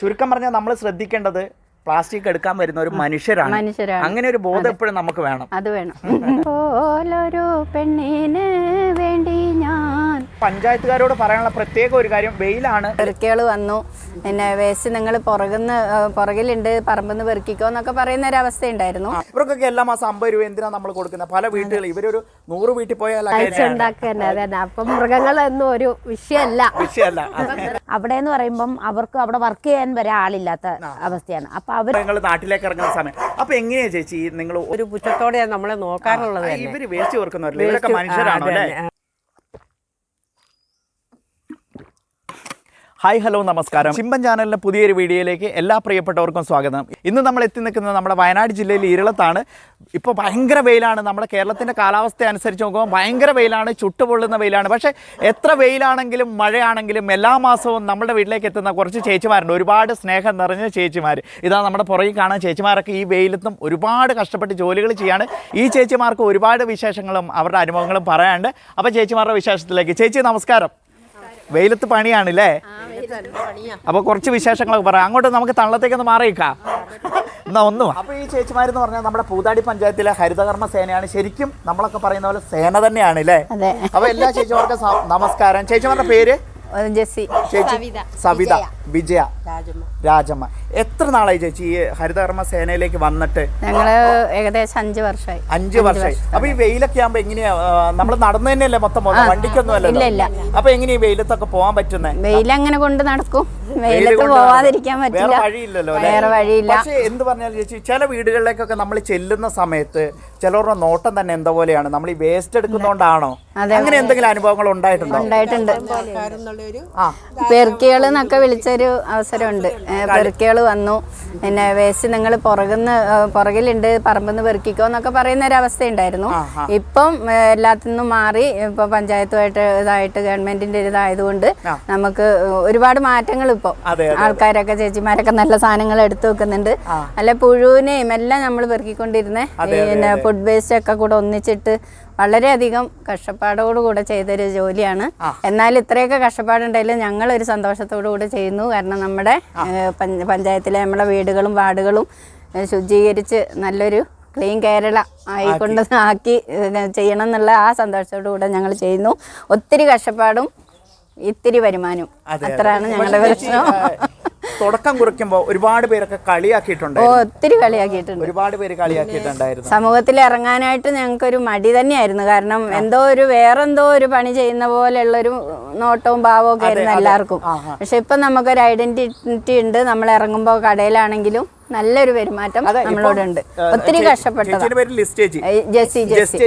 ചുരുക്കം പറഞ്ഞാൽ നമ്മൾ ശ്രദ്ധിക്കേണ്ടത് പ്ലാസ്റ്റിക് എടുക്കാൻ വരുന്ന ഒരു മനുഷ്യരാണ്. മനുഷ്യരാണ്. അങ്ങനെ ഒരു ബോധം എപ്പോഴും നമുക്ക് വേണം. അത് വേണം. ഓലൊരു പെണ്ണിന് വേണ്ടി ഞാൻ പഞ്ചായത്തുകാരോട് പറയാനുള്ള പ്രത്യേക ഒരു കാര്യം വെയിലാണ്. പെറുക്കികൾ വന്നു. പിന്നെ വേസ്റ്റ് നിങ്ങൾ പുറകുന്ന പുറകിലുണ്ട് പറമ്പെന്ന് പെറുക്കിക്കോ എന്നൊക്കെ പറയുന്ന ഒരു അവസ്ഥയുണ്ടായിരുന്നു ഇവർക്കൊക്കെ എല്ലാ മാസം അമ്പത് രൂപ എന്തിനാ നമ്മൾ കൊടുക്കുന്നത് പല വീട്ടുകൾ ഇവരൊരു നൂറ് വീട്ടിൽ പോയാൽ അപ്പം മൃഗങ്ങളൊന്നും ഒരു വിഷയമല്ല വിഷയമല്ല അവിടെ എന്ന് പറയുമ്പം അവർക്ക് അവിടെ വർക്ക് ചെയ്യാൻ വരെ ആളില്ലാത്ത അവസ്ഥയാണ്. അപ്പൊ അവർ നിങ്ങൾ നാട്ടിലേക്ക് ഇറങ്ങുന്ന സമയം. അപ്പൊ എങ്ങനെയാ ചേച്ചി നിങ്ങൾ ഒരു പുച്ഛത്തോടെയാണ് നമ്മളെ നോക്കാറുള്ളത് ഇവർ വേസ്റ്റ് ചേർക്കുന്നവരല്ലേ ഇവരൊക്കെ മനുഷ്യരാണോ അല്ലേ? ഹായ് ഹലോ നമസ്കാരം. ചിമ്പൻ ചാനലിന്റെ പുതിയൊരു വീഡിയോയിലേക്ക് എല്ലാ പ്രിയപ്പെട്ടവർക്കും സ്വാഗതം. ഇന്ന് നമ്മൾ എത്തി നിൽക്കുന്നത് നമ്മുടെ വയനാട് ജില്ലയിൽ ഇരളത്താണ്. ഇപ്പോൾ ഭയങ്കര വെയിലാണ്. നമ്മുടെ കേരളത്തിന്റെ കാലാവസ്ഥ അനുസരിച്ച് നോക്കുമ്പോൾ ഭയങ്കര വെയിലാണ് ചുട്ടുപൊള്ളുന്ന വെയിലാണ്. പക്ഷേ എത്ര വെയിലാണെങ്കിലും മഴയാണെങ്കിലും എല്ലാ മാസവും നമ്മുടെ വീട്ടിലേക്ക് എത്തുന്ന കുറച്ച് ചേച്ചിമാരുണ്ട്. ഒരുപാട് സ്നേഹം നിറഞ്ഞ ചേച്ചിമാർ ഇതാ നമ്മുടെ പുറകിൽ കാണാൻ ചേച്ചിമാരൊക്കെ ഈ വെയിലത്തും ഒരുപാട് കഷ്ടപ്പെട്ട് ജോലികൾ ചെയ്യാണ്. ഈ ചേച്ചിമാർക്ക് ഒരുപാട് വിശേഷങ്ങളും അവരുടെ അനുഭവങ്ങളും പറയാനുണ്ട്. അപ്പോൾ ചേച്ചിമാരുടെ വിശേഷത്തിലേക്ക്. ചേച്ചി നമസ്കാരം. വെയിലത്ത് പണിയാണല്ലേ? അപ്പൊ കുറച്ച് വിശേഷങ്ങളൊക്കെ പറയാം അങ്ങോട്ട് നമുക്ക് തള്ളത്തേക്കൊന്ന് മാറിയേക്കാം. എന്നാ ഒന്നും അപ്പൊ ഈ ചേച്ചിമാരെന്ന് പറഞ്ഞാൽ നമ്മുടെ പൂതാടി പഞ്ചായത്തിലെ ഹരിതകർമ്മ സേനയാണ്. ശരിക്കും നമ്മളൊക്കെ പറയുന്ന പോലെ സേന തന്നെയാണ് അല്ലേ? അപ്പോൾ അപ്പൊ എല്ലാ ചേച്ചിമാർക്കും നമസ്കാരം. ചേച്ചിമാരുടെ പേര്? ജെസ്സി. ചേച്ചി സവിത. വിജയ. രാജമ്മ. എത്ര നാളായി ചേച്ചി ഈ ഹരിതകർമ്മ സേനയിലേക്ക് വന്നിട്ട്? ഞങ്ങൾ ഏകദേശം അഞ്ച് വർഷമായി അഞ്ച് വർഷമായി അപ്പൊ ഈ വെയിലൊക്കെ ആകുമ്പോ എങ്ങനെയാ നമ്മൾ നടന്നു തന്നെയല്ലേ മൊത്തം വണ്ടിക്കൊന്നും ഇല്ല, അല്ലല്ലോ? ഇല്ല. അപ്പൊ എങ്ങനെയാ ഈ വെയിലത്തൊക്കെ പോകാൻ പറ്റുന്നേ? വെയിലങ്ങനെ കൊണ്ട് നടക്കും. വെയിലത്ത് പോവാതിരിക്കാൻ വേറെ പറ്റില്ല. വഴിയില്ലല്ലോ? വേറെ വഴിയില്ല. പക്ഷേ എന്ത് പറഞ്ഞാലും ചേച്ചി ചില വീടുകളിലേക്കൊക്കെ നമ്മൾ ചെല്ലുന്ന സമയത്ത് ചിലവരുടെ നോട്ടം തന്നെ എന്താ പോലെയാണ്? നമ്മൾ ഈ വേസ്റ്റ് എടുക്കുന്നോണ്ടാണോ? അങ്ങനെ എന്തെങ്കിലും അനുഭവങ്ങൾ ഉണ്ടായിട്ടുണ്ടോ? ഉണ്ടായിട്ടുണ്ട്. പെർക്കികൾ എന്നൊക്കെ വിളിച്ചൊരു അവസരമുണ്ട്. പെർക്കികൾ വന്നു. പിന്നെ വേസ്റ്റ് നിങ്ങൾ പുറകുന്ന് പുറകിലുണ്ട് പറമ്പെന്ന് പെറുക്കിക്കോ എന്നൊക്കെ പറയുന്ന ഒരു അവസ്ഥ ഉണ്ടായിരുന്നു. ഇപ്പം എല്ലാത്തിനും എല്ലാത്തിന്നും മാറി ഇപ്പൊ പഞ്ചായത്തുമായിട്ട് ഇതായിട്ട് ഗവൺമെന്റിന്റെ ഇതായതുകൊണ്ട് നമുക്ക് ഒരുപാട് മാറ്റങ്ങൾ ഇപ്പോൾ അതെ, ആൾക്കാരൊക്കെ ചേച്ചിമാരൊക്കെ നല്ല സാധനങ്ങൾ എടുത്തു വെക്കുന്നുണ്ട്. അല്ല പുഴുവിനെയും എല്ലാം നമ്മൾ പെറുക്കിക്കൊണ്ടിരുന്നേ. പിന്നെ ഫുഡ് വേസ്റ്റ് ഒക്കെ കൂടെ ഒന്നിച്ചിട്ട് വളരെയധികം കഷ്ടപ്പാടോടുകൂടെ ചെയ്തൊരു ജോലിയാണ്. എന്നാൽ ഇത്രയൊക്കെ കഷ്ടപ്പാടുണ്ടെങ്കിലും ഞങ്ങൾ ഒരു സന്തോഷത്തോടു കൂടെ ചെയ്യുന്നു. കാരണം നമ്മുടെ പഞ്ചായത്തിലെ നമ്മുടെ വീടുകളും വാർഡുകളും ശുചീകരിച്ച് നല്ലൊരു ക്ലീൻ കേരള ആയിക്കൊണ്ട് ആക്കി. ചെയ്യണം എന്നുള്ള ആ സന്തോഷത്തോടു കൂടെ ഞങ്ങൾ ചെയ്യുന്നു. ഒത്തിരി കഷ്ടപ്പാടും ഇത്തിരി വരുമാനം. അത്രയാണ് ഞങ്ങളുടെ പ്രശ്നം. തുടക്കം കുറിക്കുമ്പോ ഒരുപാട് പേരൊക്കെ കളിയാക്കിയിട്ടുണ്ട്. ഓ ഒത്തിരി കളിയാക്കിയിട്ടുണ്ട്. ഒരുപാട് പേര് കളിയാക്കിയിട്ടുണ്ടായിരുന്നു. സമൂഹത്തിൽ ഇറങ്ങാനായിട്ട് ഞങ്ങൾക്കൊരു മടി തന്നെയായിരുന്നു. കാരണം എന്തോ ഒരു വേറെന്തോ ഒരു പണി ചെയ്യുന്ന പോലെയുള്ള ഒരു നോട്ടവും ഭാവവും ഒക്കെ ആയിരുന്നു എല്ലാവർക്കും. പക്ഷെ ഇപ്പൊ നമുക്കൊരു ഐഡന്റിറ്റി ഉണ്ട്. നമ്മൾ ഇറങ്ങുമ്പോൾ കടയിലാണെങ്കിലും നല്ലൊരു പെരുമാറ്റം നമ്മളോട് ഉണ്ട്. ഒത്തിരി കഷ്ടപ്പെട്ടതാ. List Jessy Jessy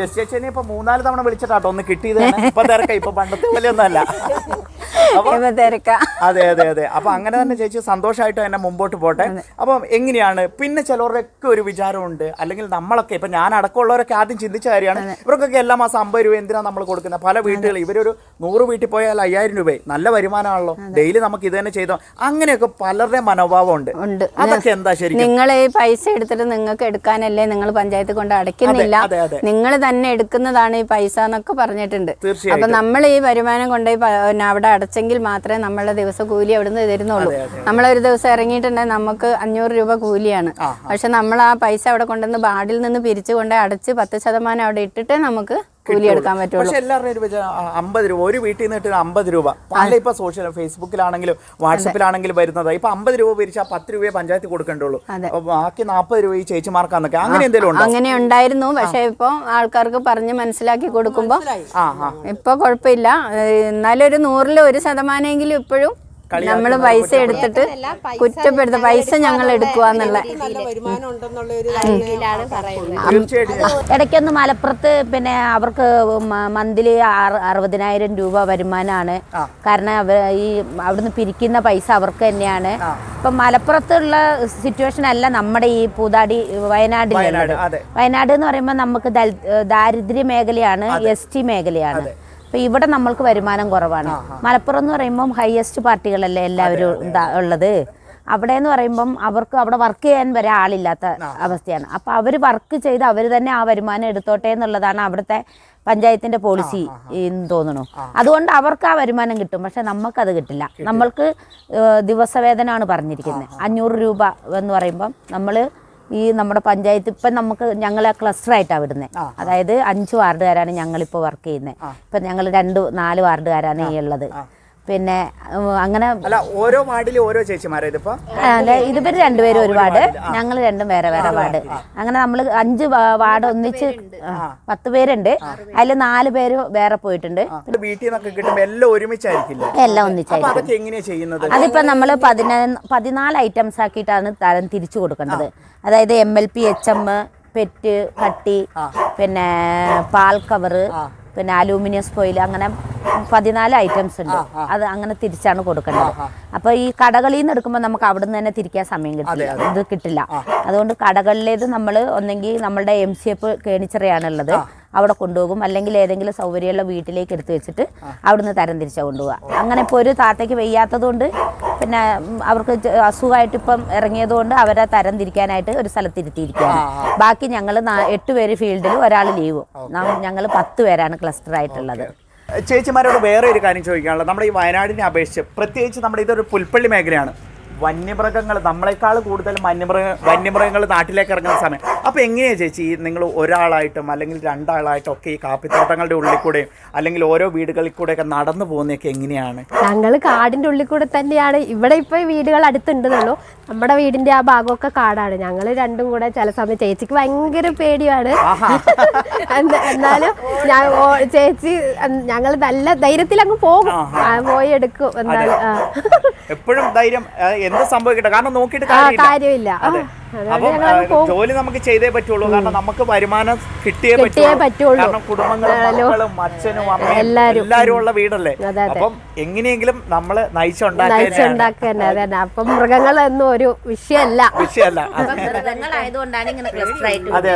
Jessy. ഇപ്പൊ മൂന്നാൽ തവണ വിളിച്ചിട്ടാട്ടോ ഒന്ന് കിട്ടിയത് ഇപ്പൊ തിരക്ക ഇപ്പൊ പണ്ടത്തെ പോലെയൊന്നും അല്ല അപ്പൊ ഇപ്പൊ തിരക്കാ. അതെ അതെ അതെ. അപ്പൊ അങ്ങനെ തന്നെ ചേച്ചി സന്തോഷമായിട്ട് തന്നെ മുമ്പോട്ട് പോട്ടെ. അപ്പം എങ്ങനെയാണ്? പിന്നെ ചിലവരൊക്കെ ഒരു വിചാരമുണ്ട്. അല്ലെങ്കിൽ നമ്മളൊക്കെ ഇപ്പൊ ഞാൻ അടക്കമുള്ളവരൊക്കെ ആദ്യം ചിന്തിച്ച കാര്യമാണ്. ഇവർക്കൊക്കെ എല്ലാ മാസം അമ്പത് രൂപ എന്തിനാ നമ്മൾ കൊടുക്കുന്നത്? പല വീട്ടുകൾ ഇവരൊരു നൂറ് വീട്ടിൽ പോയാൽ അയ്യായിരം രൂപ നല്ല വരുമാനമാണല്ലോ. ഡെയിലി നമുക്ക് ഇത് തന്നെ ചെയ്തോ. അങ്ങനെയൊക്കെ പലരുടെ മനോഭാവം ഉണ്ട് ഉണ്ട്. അതൊക്കെ എന്താ നിങ്ങൾ ഈ പൈസ എടുത്തിട്ട് നിങ്ങൾക്ക് എടുക്കാനല്ലേ നിങ്ങൾ പഞ്ചായത്ത് കൊണ്ട് അടയ്ക്കുന്നില്ല. നിങ്ങൾ തന്നെ എടുക്കുന്നതാണ് ഈ പൈസ എന്നൊക്കെ പറഞ്ഞിട്ടുണ്ട്. അപ്പൊ നമ്മൾ ഈ വരുമാനം കൊണ്ടുപോയി പ- അവിടെ അടച്ചെങ്കിൽ മാത്രമേ നമ്മളുടെ ദിവസം കൂലി അവിടുന്ന് തരുന്നുള്ളൂ. നമ്മളൊരു ദിവസം ഇറങ്ങിയിട്ടുണ്ടെങ്കിൽ നമുക്ക് അഞ്ഞൂറ് രൂപ കൂലിയാണ്. പക്ഷെ നമ്മൾ ആ പൈസ അവിടെ കൊണ്ടുവന്ന് ബാഡിൽ നിന്ന് പിരിച്ചു കൊണ്ട് അടച്ച് പത്ത് ശതമാനം അവിടെ ഇട്ടിട്ടേ നമുക്ക് കൂലി എടുക്കാൻ പറ്റുള്ളൂ. പക്ഷെ എല്ലാവരുടെയും ഒരു അമ്പത് രൂപ. ഒരു വീട്ടിൽ നിന്ന് കിട്ടുന്ന അമ്പത് രൂപ. പല ഇപ്പൊ സോഷ്യൽ ഫേസ്ബുക്കിലാണെങ്കിലും വാട്സപ്പിലാണെങ്കിലും വരുന്നത്. ഇപ്പൊ അമ്പത് രൂപ പിരിച്ചാൽ പത്ത് രൂപയെ പഞ്ചായത്തിൽ കൊടുക്കേണ്ടുള്ളൂ ബാക്കി നാൽപ്പത് രൂപ ഈ ചേച്ചിമാർക്കാന്നൊക്കെ. അങ്ങനെ എന്തെങ്കിലും ഉണ്ടോ? അങ്ങനെ ഉണ്ടായിരുന്നു. പക്ഷെ ഇപ്പൊ ആൾക്കാർക്ക് പറഞ്ഞ് മനസ്സിലാക്കി കൊടുക്കുമ്പോ ഇപ്പൊ കുഴപ്പമില്ല. എന്നാലും ഒരു നൂറിൽ ഒരു ശതമാനമെങ്കിലും ഇപ്പോഴും നമ്മൾ പൈസ എടുത്തിട്ട് കുറ്റപ്പെടുത്ത പൈസ ഞങ്ങൾ എടുക്കുക എന്നുള്ള നല്ല വരുമാനം ഉണ്ടെന്നുള്ള ഒരു ഇതിലാണ് ഇടയ്ക്കൊന്ന് മലപ്പുറത്ത് പിന്നെ അവർക്ക് മന്ത്ലി അറുപതിനായിരം രൂപ വരുമാനമാണ് കാരണം അവർ ഈ അവിടുന്ന് പിരിക്കുന്ന പൈസ അവർക്ക് തന്നെയാണ്. ഇപ്പം മലപ്പുറത്തുള്ള സിറ്റുവേഷൻ അല്ല നമ്മുടെ ഈ പൂതാടി വയനാട്, വയനാട് എന്ന് പറയുമ്പോൾ നമുക്ക് ദാരിദ്ര്യ മേഖലയാണ് എസ് ടി മേഖലയാണ്. അപ്പൊ ഇവിടെ നമ്മൾക്ക് വരുമാനം കുറവാണ്. മലപ്പുറം എന്ന് പറയുമ്പം ഹയസ്റ്റ് പാർട്ടികളല്ലേ എല്ലാവരും ഉള്ളത്. അവിടെ എന്ന് പറയുമ്പം അവർക്ക് അവിടെ വർക്ക് ചെയ്യാൻ വരെ ആളില്ലാത്ത അവസ്ഥയാണ്. അപ്പൊ അവർ വർക്ക് ചെയ്ത് അവർ തന്നെ ആ വരുമാനം എടുത്തോട്ടെ എന്നുള്ളതാണ് അവിടുത്തെ പഞ്ചായത്തിന്റെ പോളിസി എന്ന് തോന്നുന്നു. അതുകൊണ്ട് അവർക്ക് ആ വരുമാനം കിട്ടും. പക്ഷെ നമുക്കത് കിട്ടില്ല. നമ്മൾക്ക് ദിവസവേതനാണ് ദിവസവേതനമാണ് പറഞ്ഞിരിക്കുന്നത് അഞ്ഞൂറ് രൂപ എന്ന് പറയുമ്പം നമ്മൾ ഈ നമ്മുടെ പഞ്ചായത്ത് ഇപ്പം നമുക്ക് ഞങ്ങൾ ക്ലസ്റ്റർ ആയിട്ടാണ് വിടുന്നത് അതായത് അഞ്ച് വാർഡുകാരാണ് ഞങ്ങളിപ്പോൾ വർക്ക് ചെയ്യുന്നത് ഇപ്പം ഞങ്ങൾ രണ്ട് നാല് വാർഡുകാരാണ് ഈ ഉള്ളത്. പിന്നെ അങ്ങനെ അല്ല ഓരോ വാർഡിലും ഓരോ ചേച്ചിമാരാ ഇതിപ്പോ? അല്ല ഇതിവർ രണ്ടുപേരും ഒരുപാട് ഞങ്ങൾ രണ്ടും വേറെ വേറെ വാർഡ്. അങ്ങനെ നമ്മൾ അഞ്ച് വാർഡ് ഒന്നിച്ച് പത്ത് പേരുണ്ട്. അതിൽ നാല് പേര് വേറെ പോയിട്ടുണ്ട്. വീട്ടിൽ നിന്നൊക്കെ കിട്ടുമ്പോ എല്ലാം ഒരുമിച്ചായിരിക്കില്ല? എല്ലാം ഒന്നിച്ചായിരിക്കും. എങ്ങനെയാ ചെയ്യുന്നത്? അതിപ്പോ നമ്മൾ പതിനൊന്ന് പതിനാല് ഐറ്റംസ് ആക്കിയിട്ടാണ് തരം തിരിച്ചു കൊടുക്കേണ്ടത്. അതായത് M L P H M PET കട്ടി പിന്നെ പാൽ കവറ് പിന്നെ അലൂമിനിയം സ്പോയിൽ അങ്ങനെ പതിനാല് ഐറ്റംസ് ഉണ്ട്. അത് അങ്ങനെ തിരിച്ചാണ് കൊടുക്കേണ്ടത്. അപ്പൊ ഈ കടകളിൽ നിന്ന് എടുക്കുമ്പോൾ നമുക്ക് അവിടെ നിന്ന് തന്നെ തിരിക്കാൻ സമയം കിട്ടില്ല ഇത് കിട്ടില്ല. അതുകൊണ്ട് കടകളിലേത് നമ്മൾ ഒന്നെങ്കിൽ നമ്മളുടെ എം സി എഫ് കേണിച്ചിറയാണുള്ളത് അവിടെ കൊണ്ടുപോകും. അല്ലെങ്കിൽ ഏതെങ്കിലും സൗകര്യമുള്ള വീട്ടിലേക്ക് എടുത്തു വെച്ചിട്ട് അവിടുന്ന് തരം തിരിച്ചാൽ കൊണ്ടുപോകുക അങ്ങനെ ഇപ്പോൾ ഒരു താത്തയ്ക്ക് വെയ്യാത്തത് കൊണ്ട് പിന്നെ അവർക്ക് അസുഖമായിട്ട് ഇപ്പം ഇറങ്ങിയത് കൊണ്ട് അവരെ തരം തിരിക്കാനായിട്ട് ഒരു സ്ഥലത്ത് ഇരുത്തിയിരിക്കുകയാണ്. ബാക്കി ഞങ്ങൾ എട്ട് പേര് ഫീൽഡിൽ ഒരാൾ ലീവും. ഞങ്ങൾ പത്ത് പേരാണ് ക്ലസ്റ്റർ ആയിട്ടുള്ളത്. ചേച്ചിമാരോട് വേറെ ഒരു കാര്യം ചോദിക്കാനുള്ളത്. നമ്മുടെ ഈ വയനാടിനെ അപേക്ഷിച്ച് പ്രത്യേകിച്ച് നമ്മുടെ ഇതൊരു പുൽപ്പള്ളി മേഖലയാണ്. വന്യമൃഗങ്ങൾ നമ്മളെക്കാൾ കൂടുതൽ വന്യമൃഗ വന്യമൃഗങ്ങൾ നാട്ടിലേക്ക് ഇറങ്ങുന്ന സമയം. അപ്പോൾ എങ്ങനെയാണ് ചേച്ചി നിങ്ങൾ ഒരാളായിട്ടും അല്ലെങ്കിൽ രണ്ടാളായിട്ടും ഒക്കെ ഈ കാപ്പിത്തോട്ടങ്ങളുടെ ഉള്ളിൽ കൂടെയും അല്ലെങ്കിൽ ഓരോ വീടുകളിൽ ഒക്കെ നടന്നു പോകുന്നതൊക്കെ എങ്ങനെയാണ്? ഞങ്ങൾ കാടിന്റെ ഉള്ളിൽ കൂടെ തന്നെയാണ്. ഇവിടെ ഇപ്പൊ വീടുകൾ അടുത്തുണ്ടെന്നുള്ളൂ. നമ്മുടെ വീടിന്റെ ആ ഭാഗമൊക്കെ കാടാണ്. ഞങ്ങൾ രണ്ടും കൂടെ ചില സമയം ചേച്ചിക്ക് ഭയങ്കര പേടിയാണ്. എന്നാലും ചേച്ചി ഞങ്ങൾ നല്ല ധൈര്യത്തിൽ അങ്ങ് പോകും പോയി എടുക്കും. എന്നാലും. എപ്പോഴും ധൈര്യം എന്ത് സംഭവിക്കട്ടെ? കാരണം നോക്കിയിട്ട് കാര്യമില്ല. അപ്പം ജോലി നമുക്ക് ചെയ്തേ പറ്റുള്ളൂ. കാരണം നമുക്ക് വരുമാനം കിട്ടിയേ പറ്റുള്ളൂ. കാരണം കുടുംബങ്ങളും. അച്ഛനും അമ്മയും എല്ലാരും. എല്ലാരും ഉള്ള വീടല്ലേ. അപ്പം എങ്ങനെയെങ്കിലും നമ്മൾ നയിച്ചുണ്ടാക്കുക തന്നെ മൃഗങ്ങൾ അപ്പം മൃഗങ്ങളൊന്നും ഒരു വിഷയമല്ല. വിഷയമല്ല. അതെ. മൃഗങ്ങളായതുകൊണ്ടാണ് ഇങ്ങനെ ക്ലസ്റ്റർ ആയിട്ട് അതെ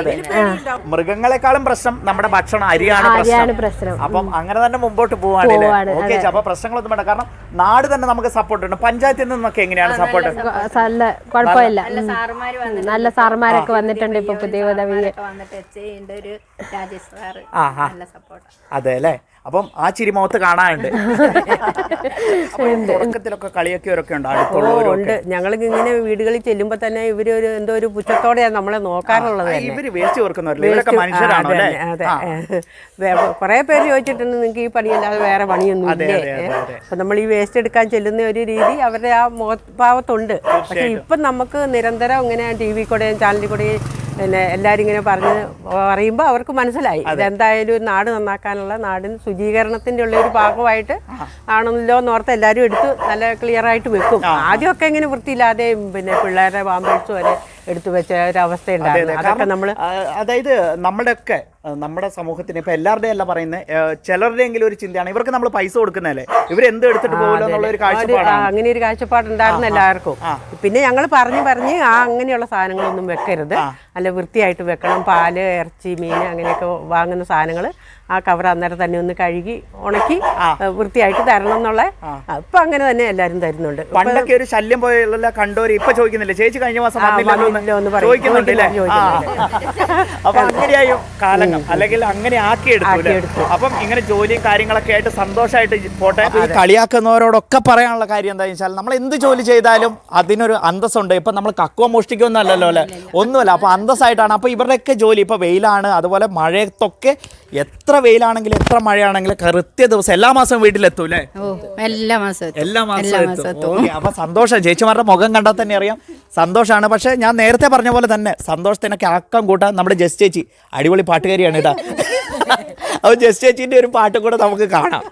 മൃഗങ്ങളെക്കാളും പ്രശ്നം നമ്മുടെ ഭക്ഷണം അരിയാണ് പ്രശ്നം. അപ്പം അങ്ങനെ തന്നെ മുമ്പോട്ട് പോവാണല്ലേ പോവാണ്, ഓക്കെ അപ്പൊ പ്രശ്നങ്ങളൊന്നും വേണ്ട. കാരണം നാട് തന്നെ നമുക്ക് സപ്പോർട്ട് ഉണ്ട്. പഞ്ചായത്തിൽ നിന്നൊക്കെ എങ്ങനെയാണ് സപ്പോർട്ട് നല്ല കുഴപ്പമില്ല. നല്ല സാറുമാരൊക്കെ വന്നിട്ടുണ്ട് ഇപ്പൊ പുതിയ സപ്പോർട്ട്. അതെ അല്ലേ? അപ്പം ആ ചിരി മുഖത്ത് കാണാനുണ്ട്. തുടക്കത്തിലൊക്കെ ഉണ്ട് ഓ അടുത്തുള്ളവരൊക്കെ ഉണ്ട്. ഞങ്ങൾ ഇങ്ങനെ വീടുകളിൽ ചെല്ലുമ്പോ തന്നെ ഇവർ ഒരു എന്തോ ഒരു പുച്ഛത്തോടെയാണ് നമ്മളെ നോക്കാറുള്ളത് ഇവർ വേസ്റ്റ് അതെ കുറെ പേര് ചോദിച്ചിട്ടുണ്ട് നിങ്ങൾക്ക് ഈ പണിയല്ലാതെ വേറെ പണിയൊന്നും ഇല്ലേ. അപ്പൊ നമ്മൾ ഈ വേസ്റ്റ് എടുക്കാൻ ചെല്ലുന്ന ഒരു രീതി അവരുടെ ആ മുഖഭാവത്തുണ്ട്. പക്ഷെ ഇപ്പൊ നമുക്ക് നിരന്തരം ഇങ്ങനെ ടി വി കൂടെയും ചാനലിൽ കൂടെയും പിന്നെ എല്ലാവരും ഇങ്ങനെ പറഞ്ഞ് പറയുമ്പോൾ അവർക്ക് മനസ്സിലായി. ഇതെന്തായാലും ഒരു നാട് നന്നാക്കാനുള്ള നാടിന് ശുചീകരണത്തിന്റെ ഉള്ള ഒരു ഭാഗമായിട്ട് ആണല്ലോ എന്നോർത്ത് എല്ലാവരും എടുത്ത് നല്ല ക്ലിയർ ആയിട്ട് വെക്കും. ആദ്യമൊക്കെ ഇങ്ങനെ വൃത്തിയില്ലാതെയും പിന്നെ പിള്ളേരുടെ പാമ്പേഴ്സ് വരെ എടുത്തു വെച്ച ഒരു അവസ്ഥ അതെ, ഉണ്ടായിരുന്നു അതൊക്കെ നമ്മൾ അതായത് നമ്മുടെയൊക്കെ നമ്മുടെ സമൂഹത്തിന് ഇപ്പൊ എല്ലാവരുടെയും അല്ല പറയുന്നത് ചിലരുടെയെങ്കിലും ഒരു ചിന്തയാണ്. ഇവർക്ക് നമ്മൾ പൈസ കൊടുക്കുന്നതല്ലേ? ഇവർ എന്ത് എടുത്തിട്ട് പോകുമല്ലോ എന്നുള്ള ഒരു ഒരു- കാഴ്ചപ്പാടാണ്. അങ്ങനെ ഒരു കാഴ്ചപ്പാടുണ്ടായിരുന്നു എല്ലാവർക്കും. പിന്നെ ഞങ്ങൾ പറഞ്ഞു പറഞ്ഞ് ആ അങ്ങനെയുള്ള സാധനങ്ങളൊന്നും വെക്കരുത്. അല്ല വൃത്തിയായിട്ട് വെക്കണം. പാൽ ഇറച്ചി മീൻ അങ്ങനെയൊക്കെ വാങ്ങുന്ന സാധനങ്ങൾ ആ കവർ അന്നേരം തന്നെ ഒന്ന് കഴുകി ഉണക്കി വൃത്തിയായിട്ട് തരണം എന്നുള്ള ഇപ്പൊ അങ്ങനെ തന്നെ എല്ലാരും തരുന്നുണ്ട്. പണ്ടൊക്കെ ഒരു ശല്യം പോയുള്ള കണ്ടോര് ഇപ്പൊ ചോദിക്കുന്നില്ലേ? ചേച്ചി കഴിഞ്ഞ മാസം അപ്പൊ അങ്ങനെയായി കാലങ്ങൾ. അല്ലെങ്കിൽ അങ്ങനെ ആക്കി എടുത്തു അപ്പം ഇങ്ങനെ ജോലിയും കാര്യങ്ങളൊക്കെ ആയിട്ട് സന്തോഷമായിട്ട് പോട്ടെ. കളിയാക്കുന്നവരോടൊക്കെ പറയാനുള്ള കാര്യം എന്താ വെച്ചാൽ നമ്മൾ എന്ത് ജോലി ചെയ്താലും അതിനൊരു അന്തസ്സുണ്ട്. ഇപ്പൊ നമ്മൾ കക്കുവ മോഷ്ടിക്കൊന്നല്ലല്ലോ അല്ലെ? ഒന്നുമല്ല. അപ്പൊ അന്തസ്സായിട്ടാണ്. അപ്പൊ ഇവരുടെയൊക്കെ ജോലി. ഇപ്പൊ വെയിലാണ് അതുപോലെ മഴയത്തൊക്കെ എത്ര വെയിലാണെങ്കിലും എത്ര മഴയാണെങ്കിലും കൃത്യ ദിവസം എല്ലാ മാസവും വീട്ടിലെത്തും അല്ലേ? ഓ എല്ലാ മാസവും. എല്ലാ മാസവും എത്തും. ഓക്കേ, അപ്പൊ സന്തോഷം. ചേച്ചിമാരുടെ മുഖം കണ്ടാൽ തന്നെ അറിയാം. സന്തോഷമാണ് പക്ഷെ ഞാൻ നേരത്തെ പറഞ്ഞ പോലെ തന്നെ സന്തോഷത്തിനൊക്കെ ആക്കം കൂട്ടാൻ നമ്മുടെ ജസ്റ്റ് ചേച്ചി അടിപൊളി പാട്ടുകാരിയാണ് കേട്ടാ. അപ്പൊ ജസ്റ്റ് ചേച്ചിന്റെ ഒരു പാട്ടും കൂടെ നമുക്ക് കാണാം.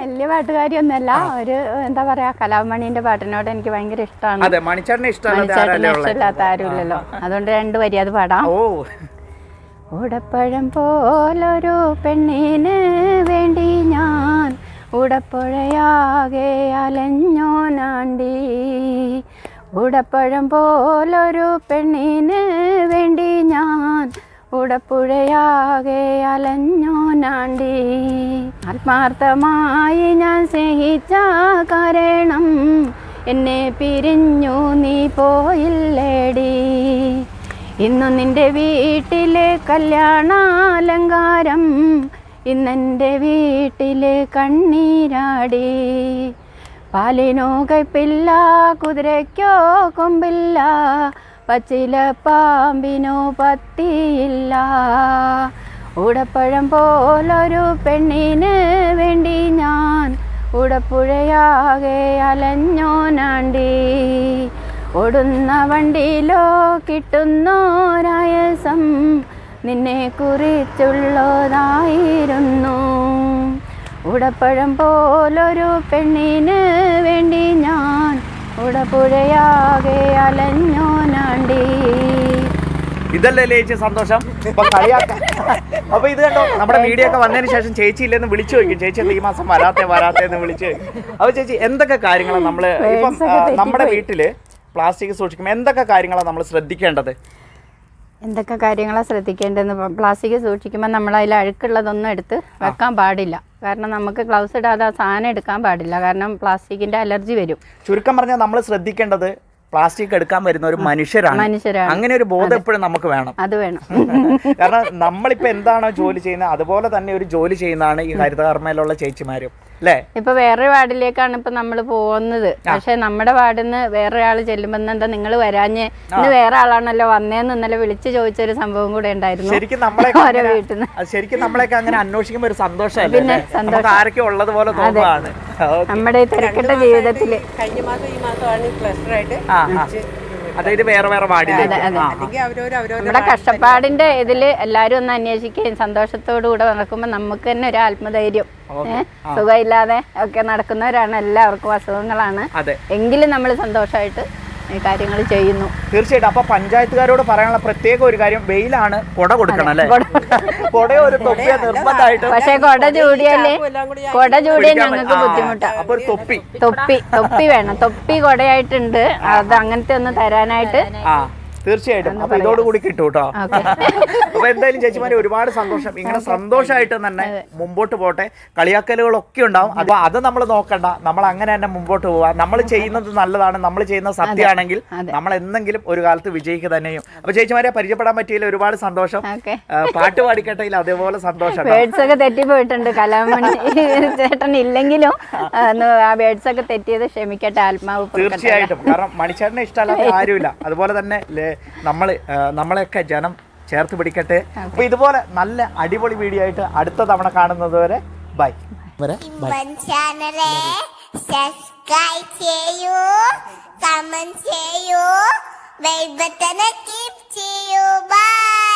വലിയ പാട്ടുകാരിയൊന്നുമല്ല. ഒരു എന്താ പറയാ കലാമണിന്റെ പാട്ടിനോട് എനിക്ക് ഭയങ്കര ഇഷ്ടമാണ്. അതെ മണിച്ചേട്ടനെ? ഇഷ്ടമില്ലാത്ത ആരുമില്ലല്ലോ. അതുകൊണ്ട് രണ്ട് വരി അത് പാടാം. ഓ. ഉടപ്പഴം പോലൊരു പെണ്ണിന് വേണ്ടി ഞാൻ ഉടപ്പുഴയാകെ അലഞ്ഞോനാണ്ടി ഉടപ്പഴം പോലൊരു പെണ്ണിന് വേണ്ടി ഞാൻ ഉടപ്പുഴയാകെ അലഞ്ഞോനാണ്ടി ആത്മാർത്ഥമായി ഞാൻ സ്നേഹിച്ച കാരണം എന്നെ പിരിഞ്ഞു നീ പോയില്ലേടി. ഇന്നു നിന്റെ വീട്ടിലെ കല്യാണാലങ്കാരം ഇന്നെന്റെ വീട്ടിലെ കണ്ണീരാടി. പാലിനോ കൈപ്പില്ല കുതിരയ്ക്കോ കൊമ്പില്ല പച്ചില പാമ്പിനോ പത്തിയില്ല. ഉടപ്പഴം പോലൊരു പെണ്ണിന് വേണ്ടി ഞാൻ ഉടപ്പുഴയാകെ അലഞ്ഞോനാണ്ടി. ഓടുന്ന വണ്ടിയിലോ കിട്ടുന്നോരായസം നിന്നെ കുറിച്ചുള്ളതായിരുന്നു. ഉടപ്പഴം പോലൊരു പെണ്ണിന് വേണ്ടി ഞാൻ ഉടപ്പുഴയാകെ അലഞ്ഞോനാണ്ടി ഇതല്ലേ ചേച്ചി സന്തോഷം? അപ്പൊ ഇത് കണ്ടോ നമ്മുടെ വീഡിയോ ഒക്കെ വന്നതിന് ശേഷം ചേച്ചി ഇല്ലെന്ന് വിളിച്ചു ചോദിക്കും. ചേച്ചി എന്താ ഈ മാസം വരാത്തെ വരാത്തെ എന്ന് വിളിച്ചു അപ്പൊ ചേച്ചി എന്തൊക്കെ കാര്യങ്ങളാണ് നമ്മൾ? ഇപ്പം നമ്മുടെ വീട്ടിൽ പ്ലാസ്റ്റിക് സൂക്ഷിക്കുമ്പോൾ എന്തൊക്കെ കാര്യങ്ങളാണ് നമ്മൾ ശ്രദ്ധിക്കേണ്ടത്? എന്തൊക്കെ കാര്യങ്ങളാണ് ശ്രദ്ധിക്കേണ്ടതെന്ന് പ്ലാസ്റ്റിക് സൂക്ഷിക്കുമ്പോൾ നമ്മൾ അതിൽ അഴുക്കുള്ളതൊന്നും എടുത്ത് വെക്കാൻ പാടില്ല. കാരണം നമുക്ക് ഗ്ലൗസ് ഇടാതെ ആ സാധനം എടുക്കാൻ പാടില്ല. കാരണം പ്ലാസ്റ്റിക്കിന്റെ അലർജി വരും. ചുരുക്കം പറഞ്ഞാൽ നമ്മൾ ശ്രദ്ധിക്കേണ്ടത് പ്ലാസ്റ്റിക് എടുക്കാൻ വരുന്ന ഒരു മനുഷ്യരാണ്. മനുഷ്യരാണ്. അങ്ങനെ ഒരു ബോധം എപ്പോഴും നമുക്ക് വേണം. അത് വേണം. കാരണം നമ്മളിപ്പോൾ എന്താണോ ജോലി ചെയ്യുന്നത് അതുപോലെ തന്നെ ഒരു ജോലി ചെയ്യുന്നതാണ് ഈ ഹരിതകർമ്മയിലുള്ള ചേച്ചിമാരും. അല്ലേ ഇപ്പൊ വേറൊരു വാർഡിലേക്കാണ് ഇപ്പൊ നമ്മൾ പോകുന്നത്. പക്ഷെ നമ്മുടെ വാർഡിൽ നിന്ന് വേറൊരാൾ ചെല്ലുമ്പോ എന്താ നിങ്ങൾ വരാഞ്ഞ്? ഇന്ന് വേറെ ആളാണല്ലോ വന്നേന്ന് ഇന്നലെ വിളിച്ചു ചോദിച്ച ഒരു സംഭവം കൂടെ ഉണ്ടായിരുന്നു. ശരിക്കും നമ്മളെ ഓരോ വീട്ടിൽ നിന്ന് ശരിക്കും നമ്മളെയൊക്കെ അങ്ങനെ അന്വേഷിക്കുമ്പോ ഒരു സന്തോഷം പിന്നെ സന്തോഷം. ആരൊക്കെ ഉള്ളത് പോലെ നമ്മുടെ ഈ തിരക്കിട്ട ജീവിതത്തിൽ. കഴിഞ്ഞ മാസം ഈ മാസമാണ് ക്ലസ്റ്ററായിട്ട് ആ ആ. അതായത് വേറെ വേറെ നമ്മുടെ കഷ്ടപ്പാടിന്റെ ഇതിൽ എല്ലാരും ഒന്ന് അന്വേഷിക്കുകയും സന്തോഷത്തോടു കൂടെ നടക്കുമ്പോ നമുക്ക് തന്നെ ഒരു ആത്മധൈര്യം സുഖമില്ലാതെ ഒക്കെ നടക്കുന്നവരാണ് എല്ലാവർക്കും അസുഖങ്ങളാണ്. അതെ. എങ്കിലും നമ്മൾ സന്തോഷമായിട്ട് ഈ കാര്യങ്ങൾ ചെയ്യുന്നു. തീർച്ചയായിട്ടും അപ്പൊ പഞ്ചായത്തുകാരോട് പറയാനുള്ള പ്രത്യേക ഒരു കാര്യം വെയിലാണ് കൊട കൊടുക്കണം അല്ലേ? കൊട ഒരു തൊപ്പിയ നിർബന്ധമായിട്ട് പക്ഷെ കൊട ചൂടിയല്ലേ കൊട ചൂടിയാൽ ഞങ്ങൾക്ക് ആ, ബുദ്ധിമുട്ടാ. അപ്പൊ ഒരു തൊപ്പി. തൊപ്പി തൊപ്പി വേണം. തൊപ്പി കൊടയായിട്ടുണ്ട്. അത് അങ്ങനത്തെ ഒന്ന് തരാനായിട്ട് ആ തീർച്ചയായിട്ടും. അപ്പൊ ഇതോടുകൂടി കിട്ടും കേട്ടോ അപ്പൊ എന്തായാലും ചേച്ചിമാരെ ഒരുപാട് സന്തോഷം. ഇങ്ങനെ സന്തോഷമായിട്ട് തന്നെ മുമ്പോട്ട് പോട്ടെ. കളിയാക്കലുകളൊക്കെ ഉണ്ടാവും. അപ്പൊ അത് നമ്മൾ നോക്കണ്ട. നമ്മൾ അങ്ങനെ തന്നെ മുമ്പോട്ട് പോവാ നമ്മൾ ചെയ്യുന്നത് നല്ലതാണ്. നമ്മൾ ചെയ്യുന്ന സത്യമാണെങ്കിൽ നമ്മൾ എന്തെങ്കിലും ഒരു കാലത്ത് വിജയിക്കുക തന്നെയും. അപ്പൊ ചേച്ചിമാരെ പരിചയപ്പെടാൻ പറ്റിയതിൽ ഒരുപാട് സന്തോഷം. പാട്ട് പാടിക്കട്ടെ അതേപോലെ സന്തോഷം തെറ്റിപ്പോയിട്ടുണ്ട്. കലാമണി ചേട്ടൻ ഇല്ലെങ്കിലും ആ ഒക്കെ തെറ്റിയത് ക്ഷമിക്കട്ടെ ആത്മാവ്. തീർച്ചയായിട്ടും. കാരണം മണിച്ചേട്ടനെ ഇഷ്ടമല്ലാത്ത ആരുമില്ല. അതുപോലെ തന്നെ നമ്മൾ നമ്മളെയൊക്കെ ജനം ചേർത്ത് പിടിക്കട്ടെ. അപ്പൊ ഇതുപോലെ നല്ല അടിപൊളി വീഡിയോ ആയിട്ട് അടുത്ത തവണ കാണുന്നത് വരെ ബൈ. വരെ സബ്സ്ക്രൈബ് ചെയ്യൂ കമന്റ് ചെയ്യൂ ക്ലിക്ക് ചെയ്യൂ. ബൈ.